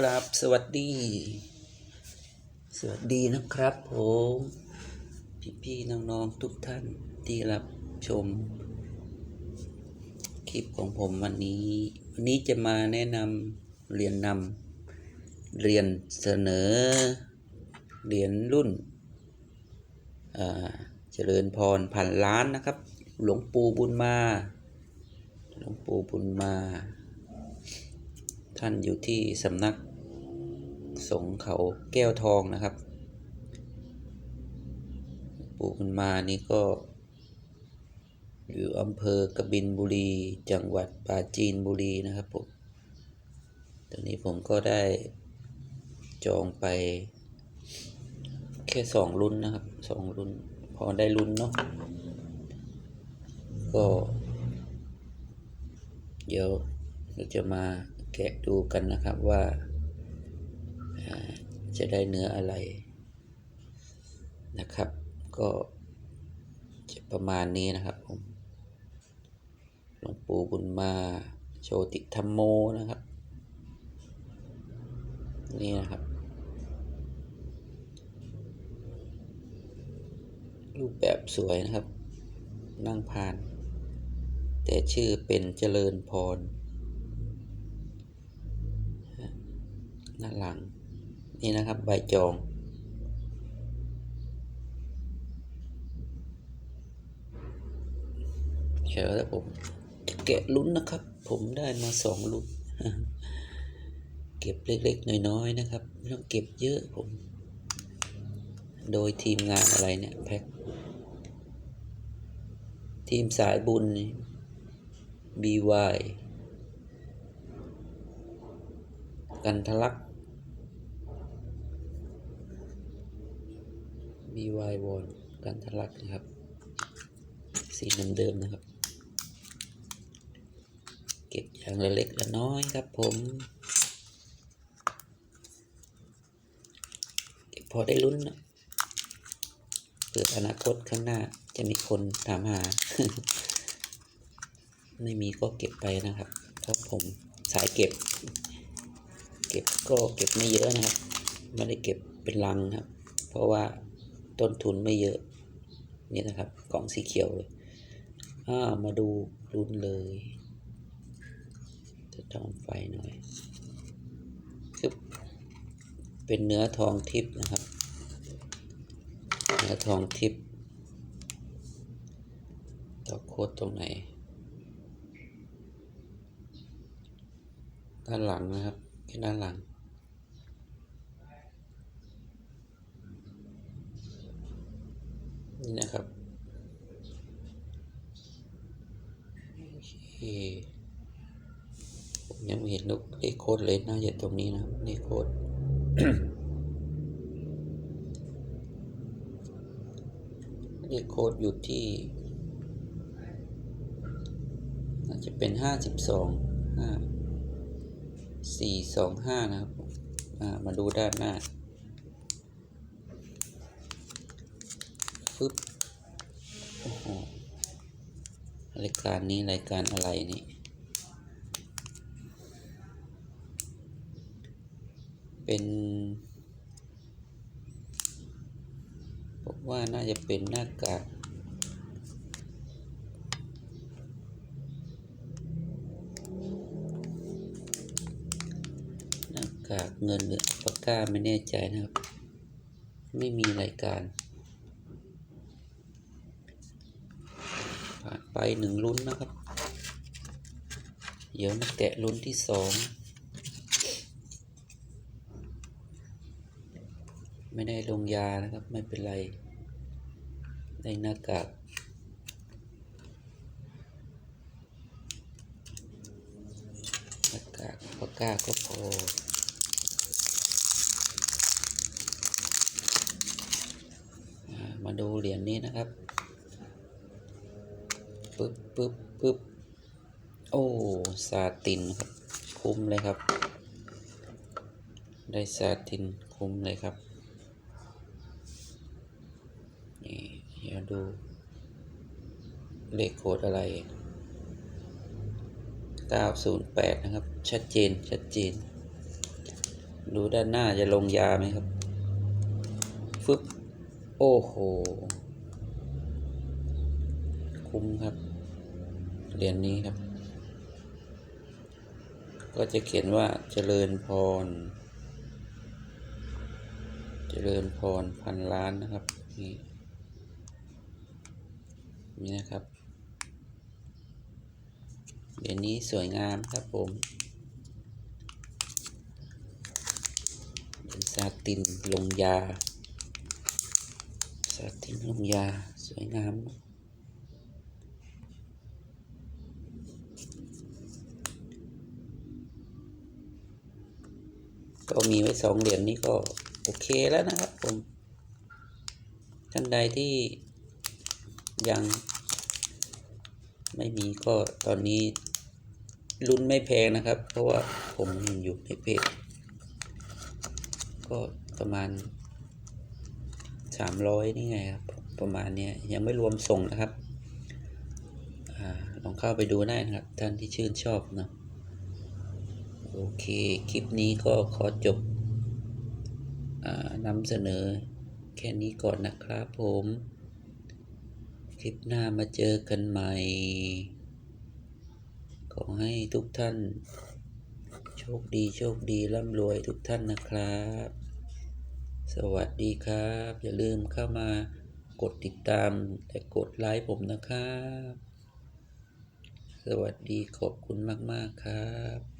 กราบสวัสดี สวัสดีนะครับผมพี่ๆน้องๆทุกท่านที่รับชม คลิปของผมวันนี้ วันนี้จะมาแนะนำเรียนนำเรียนเสนอเหรียญรุ่นเจริญพรพันล้านนะครับ หลวงปู่บุญมา หลวงปู่บุญมา ท่านอยู่ที่สำนักสงเขาแก้วทองนะครับ ปู่บุญมานี่ก็ อยู่อำเภอกบินบุรี จังหวัดปราจีนบุรีนะครับผมตอนนี้ผมก็ได้จองไป แค่สองรุ่นนะครับสองรุ่น พอได้รุ่นเนาะก็ เดี๋ยวเราจะมา แกะดูกันนะครับว่าจะได้เนื้ออะไรนะครับ ก็จะประมาณนี้นะครับผมหลวงปู่บุญมาโชติธรรมโมนะครับ นี่นะครับ รูปแบบสวยนะครับ นั่งผ่าน แต่ชื่อเป็นเจริญพร หน้าหลัง นี่นะครับใบจอง เดี๋ยวแล้วผมจะแกะลุ้นนะครับ ผมได้มาสองลุ้นเก็บเล็กๆ น้อยๆ นะครับ ไม่ต้องเก็บเยอะผม โดยทีมงานอะไรเนี่ยแพ็คทีมสายบุญ BY กันทะลัก BY วอนกันทะลักนะครับ สีน้ำเดิมนะครับ เก็บอย่างละเล็กละน้อยครับผม เก็บพอได้ลุ้นนะเผื่ออนาคตข้างหน้าจะมีคนถามหา ไม่มีก็เก็บไปนะครับ เพราะผมสายเก็บ เก็บก็เก็บไม่เยอะนะครับ ไม่ได้เก็บเป็นลังครับ เพราะว่า ต้นทุนไม่เยอะนี่นะครับกล่องสีเขียวเลยอ่ามาดูรุ่นเลยจะทองไฟหน่อยคือเป็นเนื้อทองทิพย์นะครับ เนื้อทองทิพย์ต่อโคตรตรงไหน ด้านหลังนะครับแค่ด้านหลัง นี่นะครับโอเคผมยังไม่เห็นลูกเลขโค้ดเลยน่าจะตรงนี้นะเลขโค้ดเลขโค้ดอยู่ที่น่าจะเป็นห้าสิบสองห้าสี่สองห้านะครับมาดูด้านหน้า ฟึบโอ้โหรายการนี้รายการอะไรนี่เป็นผมว่าน่าจะเป็นหน้ากากหน้ากากเงินหรือปากกาไม่แน่ใจนะครับ ไม่มีรายการ ผ่าน ไปหนึ่งลุ้นนะครับ เดี๋ยวมาแกะลุ้นที่สองไม่ได้ลงยานะครับ ไม่เป็นไร ได้หน้ากากหน้ากากปากกาก็พอมาดูเหรียญนี้นะครับ ปึ๊บปึ๊บปึ๊บโอ้ซาตินครับ คุ้มเลยครับ ได้ซาตินคุ้มเลยครับ นี่เดี๋ยวดู เลขโคดอะไร 908 นะครับ ชัดเจน ชัดเจน ดูด้านหน้าจะลงยาไหมครับ ฟึบ โอ้โห คุ้มครับ เหรียญนี้ครับ ก็จะเขียนว่าเจริญพร เจริญพรพันล้านนะครับนี่นี่นะครับ เหรียญนี้สวยงามครับผมเป็นซาตินลงยา ซาตินลงยา สวยงาม ก็มีไว้สองเหรียญนี้ก็โอเคแล้วนะครับผมท่านใดที่ยังไม่มีก็ตอนนี้ลุ้นไม่แพงนะครับ เพราะว่าผมห็นอยู่ในเพจก็ประมาณสามร้อยนี่ไงครับ ประมาณเนี้ยยังไม่รวมส่งนะครับอลองเข้าไปดูได้นะครับ ท่านที่ชื่นชอบเนาะ โอเค คลิปนี้ก็ขอจบอนำเสนอแค่นี้ก่อนนะครับผม คลิปหน้ามาเจอกันใหม่ ขอให้ทุกท่าน โชคดีโชคดีร่ำรวยทุกท่านนะครับ สวัสดีครับ อย่าลืมเข้ามากดติดตามและกดไลค์ผมนะครับ สวัสดีขอบคุณมาก ๆ ครับ